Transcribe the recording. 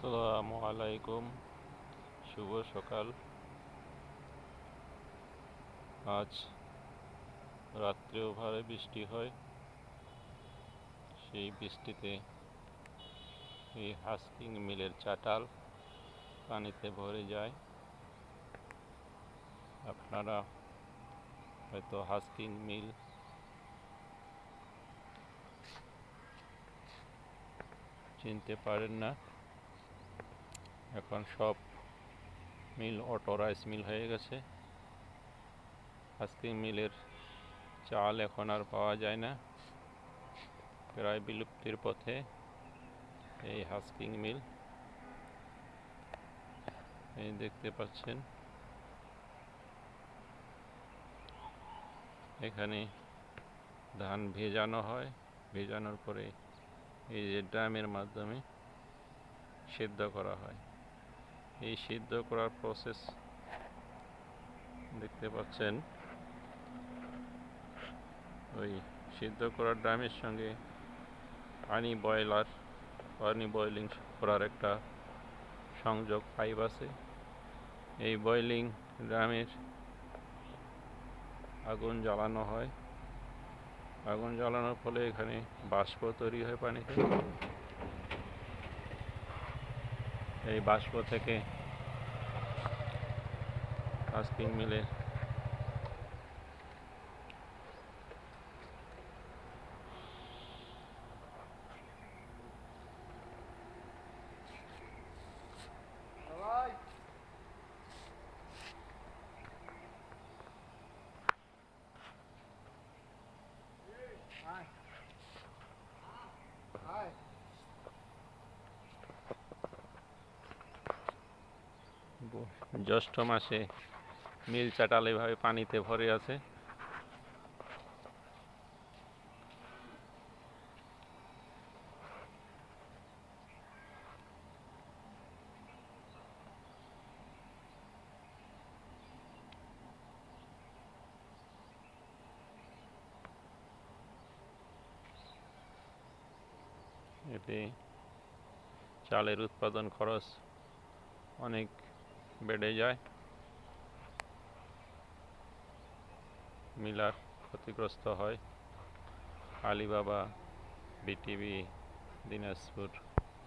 আসসালামু আলাইকুম। শুভ সকাল। আজ রাত্রেও ভারে বৃষ্টি হয়। সেই বৃষ্টিতে এই হাস্কিং মিলের চাটাল পানিতে ভরে যায়। আপনারা হয়তো হাস্কিং মিল চিনতে পারেন না। এখন সব মিল অটো রাইস মিল হয়ে গেছে। হাস্কিং মিলের চাল এখন আর পাওয়া যায় না। প্রায় বিলুপ্তির পথে এই হাস্কিং মিল। এই দেখতে পাচ্ছেন। এখানে ধান ভেজানো হয়। ভেজানোর পরে এই যে ড্রামের মাধ্যমে সিদ্ধ করা হয়। এই সিদ্ধ করার প্রসেস দেখতে পাচ্ছেন। ওই সিদ্ধ করার ড্রামের সঙ্গে পানি বয়লার পানি বয়লিং করার একটা সংযোগ পাইপ আছে। এই বয়লিং ড্রামের আগুন জ্বালানো হয়। আগুন জ্বালানোর ফলে এখানে বাষ্প তৈরি হয় পানিতে। এই বাষ্প থেকে আস্পিং মিলে জ্যৈষ্ঠ মাসে মিল চাটাল এভাবে পানিতে ভরে আছে। এতে চালের উৎপাদন খরচ অনেক বেড়ে যায় মিলার ক্ষতিগ্রস্ত হয়। Alibaba BTV Dinajpur